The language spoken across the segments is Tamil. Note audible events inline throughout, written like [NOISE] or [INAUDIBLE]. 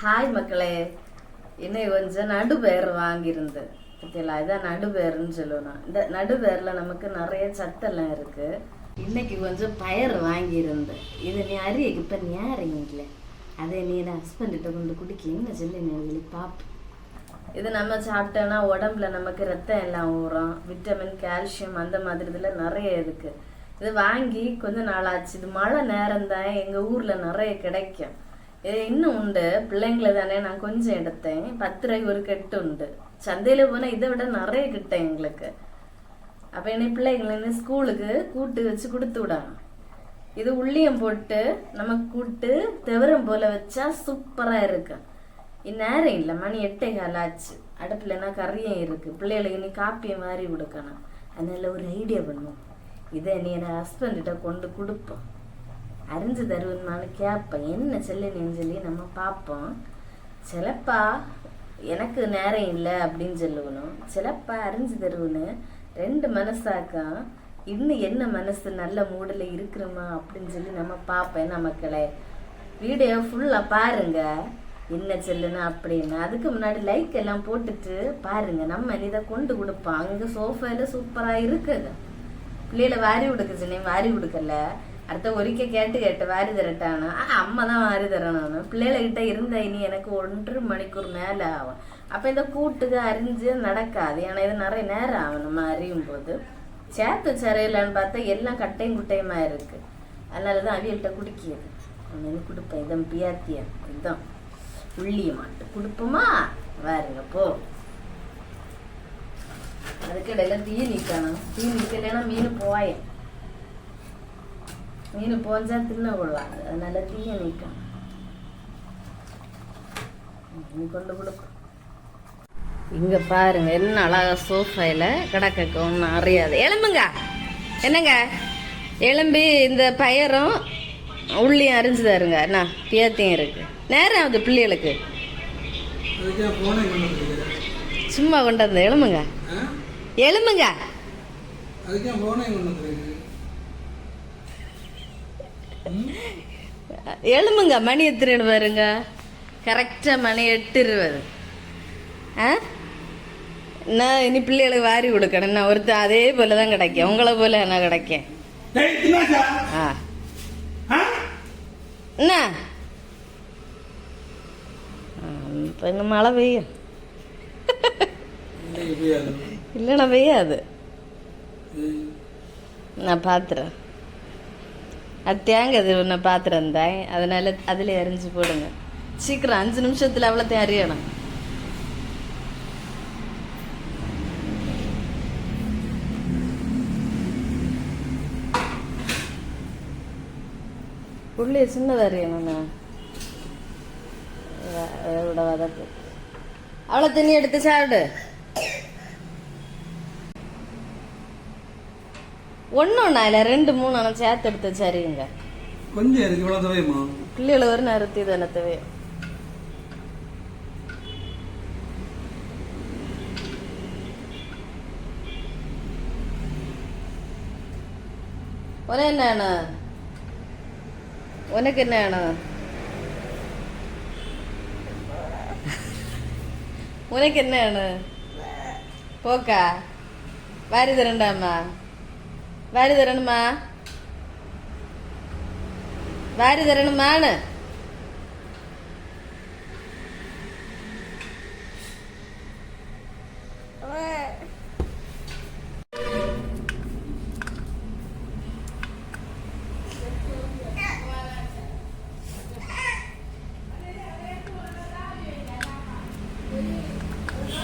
ஹாய் மக்களே. இன்னைக்கு கொஞ்சம் நடுபேர் வாங்கியிருந்தேன் பார்த்தீங்களா இதான் நடுபேர்னு சொல்லணும். இந்த நடுபேரில் நமக்கு நிறைய சத்தெல்லாம் இருக்கு. இன்னைக்கு கொஞ்சம் பயர் வாங்கியிருந்து. இது நீ அரியக்கு இப்ப நேரீங்களே அதை நீ ஹஸ்பண்ட்கிட்ட கொண்டு குடிக்க என்ன சொல்லி நீ சொல்லி பாப்பு? இது நம்ம சாப்பிட்டோன்னா உடம்புல நமக்கு ரத்தம் எல்லாம் ஊறும். விட்டமின் கால்சியம் அந்த மாதிரி இதில் நிறைய இருக்கு. இது வாங்கி கொஞ்ச நாள் ஆச்சு. இது மழை நேரம் தான் எங்கள் ஊர்ல நிறைய கிடைக்கும். இன்னும் உண்டு. பிள்ளைங்களை தானே நான் கொஞ்சம் எடுத்தேன். பத்து ரூபாய்க்கு ஒரு கெட்டு உண்டு. சந்தையில் போனால் இதை விட நிறைய கிட்டேன் எங்களுக்கு. அப்போ என்ன பிள்ளைங்களை ஸ்கூலுக்கு கூட்டு வச்சு கொடுத்து விடணும். இது உள்ளியம் போட்டு நம்ம கூட்டு தெவரம் போல வச்சா சூப்பராக இருக்கும் இந்நேரம் இல்லை மணி எட்டை கால் ஆச்சு. அடுப்புலனா கறியும் இருக்குது பிள்ளைகளுக்கு நீ காப்பியை மாதிரி கொடுக்கணும். அதனால ஒரு ஐடியா பண்ணுவோம். இதை நீ என் ஹஸ்பண்ட்கிட்ட கொண்டு கொடுப்போம். அரிஞ்சு தருவதுனாலும் கேட்பேன் என்ன செல்லுன்னு சொல்லி நம்ம பார்ப்போம். சிலப்பா எனக்கு நேரம் இல்லை அப்படின்னு சொல்லணும். சிலப்பா அரிஞ்சு தருவன்னு ரெண்டு மனசாக்கா இன்னும் என்ன மனசு நல்ல மூடில் இருக்கிறோமா அப்படின்னு சொல்லி நம்ம பார்ப்பேன் என்ன வீடியோ ஃபுல்லாக பாருங்க. என்ன செல்லுன்னு அப்படின்னு. அதுக்கு முன்னாடி லைக் எல்லாம் போட்டுட்டு பாருங்க. நம்ம இதை கொண்டு கொடுப்போம். அங்கே சோஃபாவில் சூப்பராக இருக்குது. பிள்ளைகளை வாரி கொடுக்க சொன்னேன். வாரி கொடுக்கல அடுத்த ஒரிக்க கேட்டு கேட்டு வாரி தரட்டானு? ஆ அம்மா தான் வாரி தரணும் பிள்ளைகிட்ட இருந்த இனி எனக்கு ஒன்று மணிக்கூர் மேலே ஆகும். அப்போ இந்த கூட்டுக்கு அரிஞ்சு நடக்காது. ஏன்னா இது நிறைய நேரம் ஆகும் நம்ம அறியும் போது சேர்த்து சரையிலான்னு பார்த்தா எல்லாம் கட்டையும் குட்டையுமா இருக்கு. அதனால தான் அவியல்கிட்ட குடிக்கிது அப்படின்னு கொடுப்பேன். இதம் பியாத்தியா இதுதான் உள்ளிய மாட்டு. கொடுப்போமா? வாருங்க போ. அதுக்கிடையில தீ நிற்கணும் தீ நிற்கலைன்னா மீன் போவாயேன் மீன் போஞ்சா தின்ன கொள்ளாது அதனால தீய நிக்கணும் நீ கொண்டு கொடுக்கும் இங்க பாருங்க என்ன அழகா சோஃபைல கிடக்க ஒன்றும் அறியாது எலும்புங்க என்னங்க எலும்பி இந்த பயரும் உள்ளியும் அரிஞ்சு தருங்க என்ன பேத்தியும் இருக்கு நேரம் ஆகுது பிள்ளைகளுக்கு அதுக்கே போனே கொண்டு வந்துருக்குது சும்மா கொண்டு வந்து எலும்புங்க? எலும்புங்க எலும்புங்க மணி எத்தனை பாருங்க. கரெக்டாக மணி எட்டு இருபது. ஆ? நான் இனி பிள்ளைகளுக்கு வாரி கொடுக்கணும். நான் ஒருத்தர் அதே போல தான் கிடைக்கும் உங்களை போல நான் தினாசா ஆ. என்ன? இப்போ இன்னும் மழை பெய்யும். இல்லைண்ணா பெய்யாது. நான் பார்த்துறேன் அது தேங்காது பாத்திரம் பார்த்துருந்தேன் அதனால அதில் அரிஞ்சு போடுங்க. சீக்கிரம் அஞ்சு நிமிஷத்தில் அவ்வளோத்தையும் அறியணும் உள்ளே சின்னதாக அறியணும்ண்ணா விட வதக்கு. அவ்வளோ தண்ணி எடுத்து சாப்பிடு. ஒன்றும் இல்லை ரெண்டு மூணு ஆனால் சேர்த்து எடுத்து சரிங்க. கொஞ்சம் இருக்கு இவ்வளோ தவையுமா பிள்ளைகளை ஒரு நிறுத்தி தானே தேவை. உன என்ன உனக்கு என்ன வேணும்? உனக்கு என்ன வேணும்? போக்கா. வாரி தரண்டாமா வாரி தரணுமா? வாரி தரணுமான்னு.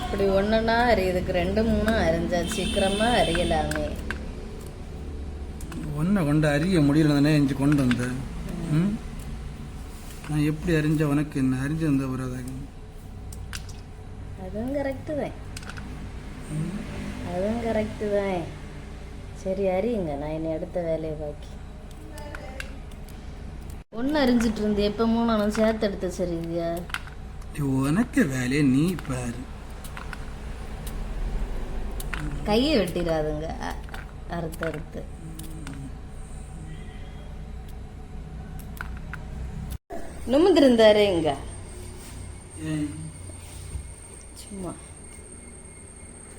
இப்படி ஒன்றுனா அரியுதுக்கு ரெண்டு மூணு அரிஞ்சா சீக்கிரமா அறியலாமே. ஒன்றை கொண்டு அறிய முடியல தானே எஞ்சி கொண்டு வந்தேன் ம்? நான் எப்படி அறிஞ்ச உனக்கு என்ன? அறிஞ்ச வந்த அதை. அதுவும் கரெக்டு தான். அதுவும் கரெக்டு தான். சரி அறியுங்க. நான் என்னை அடுத்த வேலையை பாக்கி. ஒன்று அறிஞ்சிட்டு இருந்து எப்போ மூணு சேர்த்து எடுத்து சரிங்க உனக்கு வேலையை நீ பாரு. கையை வெட்டிடாதுங்க. அறுத்து அறுத்து. நிமிந்திருந்தாரு இங்க. சும்மா.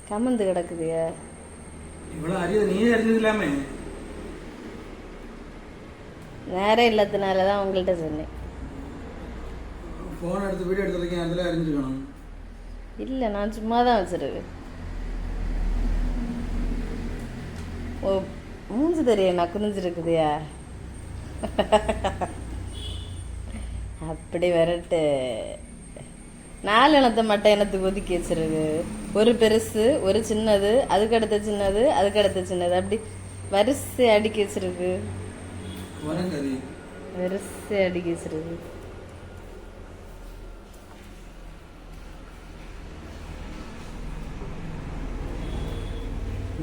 கமந்து கிடக்குதுயா இவ்வளோ அறிவு நீயே அறிஞ்சதில்லாமே நேரம் இல்லாதனால தான் உங்கள்கிட்ட சொன்னேன். ஃபோன் எடுத்து வீடியோ எடுத்துருக்கேன் அதில் அறிஞ்சுக்கணும். இல்லை நான் சும்மா தான் வச்சிருக்கேன். ஓ மூஞ்சி தெரியும் நான் குனிஞ்சிருக்குதுயா? [LAUGHS] அப்படி வரட்டு. நாலு இனத்தை மட்டும் எனக்கு ஒதுக்கி வச்சிருக்கு? ஒரு பெருசு ஒரு சின்னது அதுக்கடுத்த சின்னது அதுக்கடுத்த சின்னது. அப்படி வரிசை அடுக்கி வச்சிருக்கு. வரிசை அடுக்கி வச்சிருக்கு.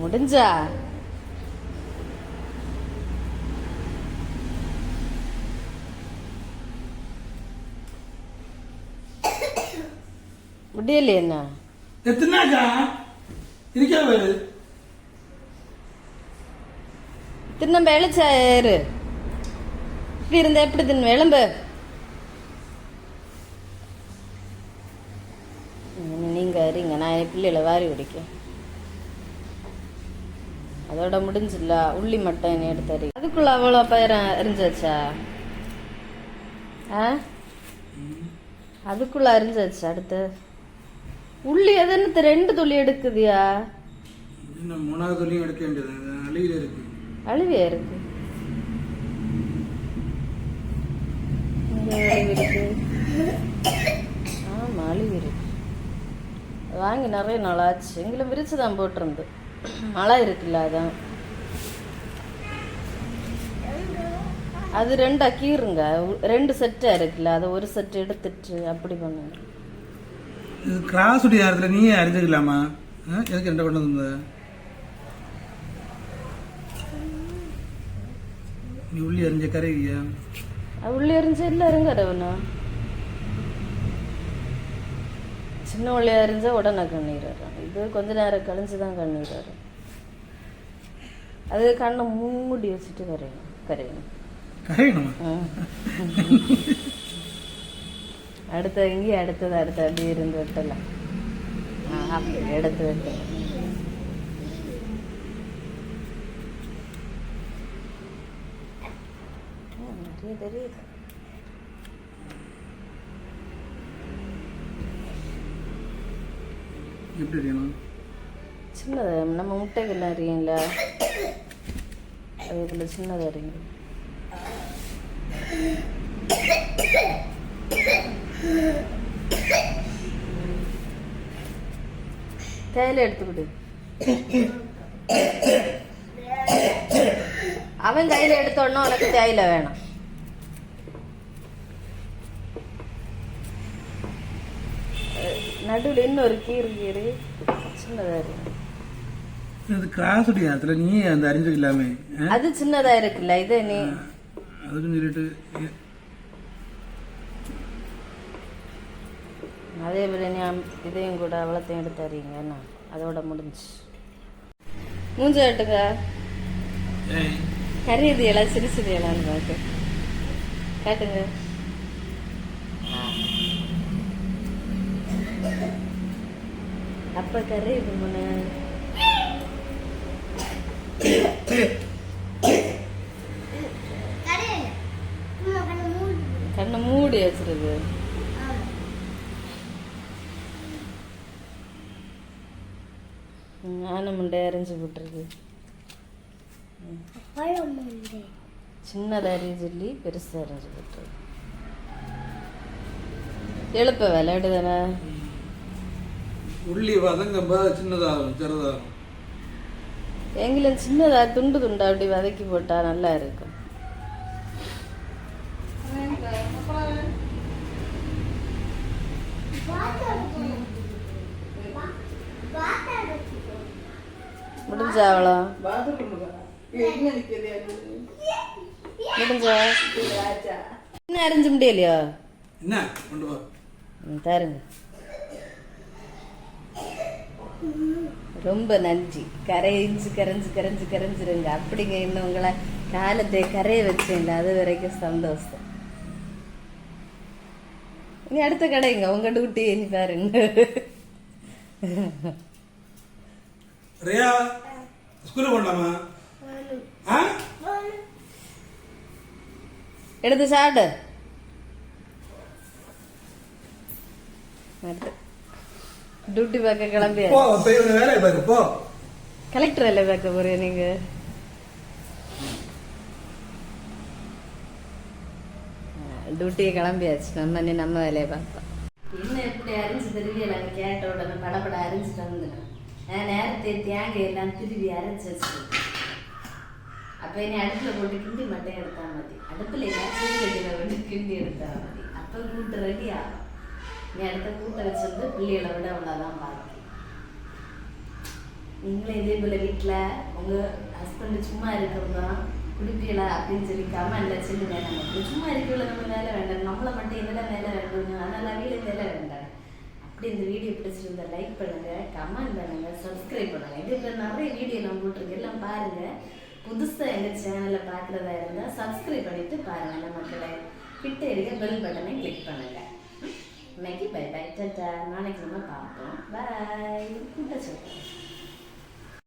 முடிஞ்சா? முடியலையே என்ன? எத்தனாக்கா இருக்கா வேறு? தின்ன வெளிச்சாரு இப்படி இருந்தா எப்படி தின்னு? ம், நீங்க இருங்க நான் என் பிள்ளைகளை வாரி குடிக்கேன் அதோட முடிஞ்சில்ல. உள்ளி மட்டும் என்ன எடுத்தாரு அதுக்குள்ள அவ்வளோ பயிரம் எரிஞ்சாச்சா ஆ? அதுக்குள்ள அரிஞ்சாச்சு அடுத்து? உள்ளி எதுன்னு ரெண்டு துளி எடுக்குதியா? இன்னும் மூணாவது துளியும் எடுக்க வேண்டியது அழியில் இருக்கு. அழுவியா இருக்கு. ஆமா அழிவு இருக்கு. வாங்கி நிறைய நாள் ஆச்சு. எங்களை விரிச்சு தான் போட்டிருந்து. மழை இருக்குல்ல அதான். அது ரெண்டா கீறுங்க. உ- ரெண்டு செட்டா இருக்குல்ல அதை ஒரு செட் எடுத்துட்டு அப்படி பண்ணுங்க இது கிராஸ் உடைய நேரத்தில் நீயே அறிஞ்சுக்கலாமா? எதுக்கு என்கிட்ட கொண்டு வந்த? நீ உள்ளி அறிஞ்ச கரைவியா அது உள்ளே எரிஞ்சு இல்லை இருங்க ரவனா சின்ன உள்ளியா எரிஞ்சா உடனே கண்ணீர் வரும் இது கொஞ்ச நேரம் கழிஞ்சு தான் கண்ணீர் வரும் அது கண்ணை மூடி வச்சுட்டு கரையணும். கரையணும். கரையணுமா [LAUGHS] ம். அடுத்த இங்கேயும் அடுத்தது அடுத்து அப்படியே இருந்து வெட்டலாம் ஆ, அப்படி எடுத்து வெட்டலாம் ஆ, நிறைய தெரியுது எப்படி அறியணும் சின்னது நம்ம முட்டைகள் அறியும்ல அதே போல சின்னது அறியுங்க தேயிலை எடுத்துக்கிடு அவன் கையில எடுத்தோடனே உனக்கு தேயிலை வேணும் நடுவில் இன்னொரு கீறு கீறு சின்னதா இருக்கு இது கிராஸ் உடைய நேரத்தில் நீயே அந்த அறிஞ்சுக்கலாமே ஆ? அது சின்னதா இருக்குல்ல இது நீ அதுக்குன்னு சொல்லிட்டு அதே அம்- இதையும் கூட அவ்வளோத்தையும் எடுத்து என்ன? அதோட முடிஞ்சு மூஞ்ச கட்டுங்க. ஏய். கரியது எல்லாம் சிறு சிறு எல்லாம் பார்க்க காட்டுங்க அப்ப கரையுது முன்ன கண்ணை மூடி வச்சிருக்கு. அரைஞ்சு போட்டுருக்கு சின்னதாக அரைஞ்சு சொல்லி பெருசாக அரைஞ்சு போட்டுருக்கு எழுப்ப விளையாடு தானே உள்ளி வதங்கம்பா சின்னதாகும் சிறதாகும். எங்களும் சின்னதா துண்டு துண்டா அப்படி வதக்கி போட்டா நல்லா இருக்கும். முடிஞ்சா அவ்வளோ முடிஞ்சா இன்னும் அரைஞ்சு முடியலையோ என்ன கொண்டு வா ம், தருங்க ரொம்ப நன்றி. கரைஞ்சு கரைஞ்சு கரைஞ்சு கரைஞ்சிருங்க. அப்படிங்க இன்னும் உங்களை காலத்தை கரைய வச்சேன்ல அது வரைக்கும் சந்தோஷம். நீ அடுத்த கடைங்க. உங்க டியூட்டி நீ பாருங்க. ரியா ஸ்கூலுக்கு போடலாமா ஆ? எடுத்து சாப்பிடு. டியூட்டி பார்க்க கிளம்பியா? போ வேலையை பாரு போ. கலெக்டர் வேலை பார்க்க போறீங்க நீங்க? டியூட்டியை கிளம்பியாச்சு. நம்ம நீ நம்ம வேலையை பார்ப்போம் என்ன எப்படி அரிஞ்சு தெரியல கேட்ட உடனே படப்பட அரிஞ்சிட்டு வந்துடும் நான் நேரத்தை தேங்காய் எல்லாம் திருவி அரைச்சி வச்சு அப்போ என்னை அடுப்பில் போட்டு கிண்டி மட்டும் எடுத்தா மதி. அடுப்பில் சீரடியில் வந்து கிண்டி எடுத்தா மதி. அப்போ கூட்டு ரெடி ஆகும். நீ அடுத்த கூட்டை வச்சிருந்து பிள்ளைகளை விட அவ்வளோதான் பாக்கி. நீங்களும் இதே போல் வீட்டில் உங்கள் ஹஸ்பண்டு சும்மா இருக்கிறதா? குடிப்பீங்களா அப்படின்னு சொல்லி கமெண்டில் செல்லு வேணாம் நம்ம சும்மா இருக்கல நம்ம வேலை வேண்டாம். நம்மளை மட்டும் என்னெல்லாம் வேலை வேண்டும்? அதனால வீடு வேலை வேண்டாம். அப்படி இந்த வீடியோ பிடிச்சிருந்தா லைக் பண்ணுங்க கமெண்ட் பண்ணுங்க சப்ஸ்கிரைப் பண்ணுங்க. இது இப்போ நிறைய வீடியோ நான் போட்டிருக்கேன். எல்லாம் பாருங்க. புதுசாக எங்கள் சேனலை பார்க்குறதா இருந்தால் சப்ஸ்கிரைப் பண்ணிட்டு பாருங்க. நம்ம மக்களை கிட்ட இருக்க பெல் பட்டனை கிளிக் பண்ணுங்க. இன்னைக்கு பை பை டாட்டா. நாளைக்கு நம்ம பார்ப்போம். பாய் கூட்ட சொல்லுங்கள்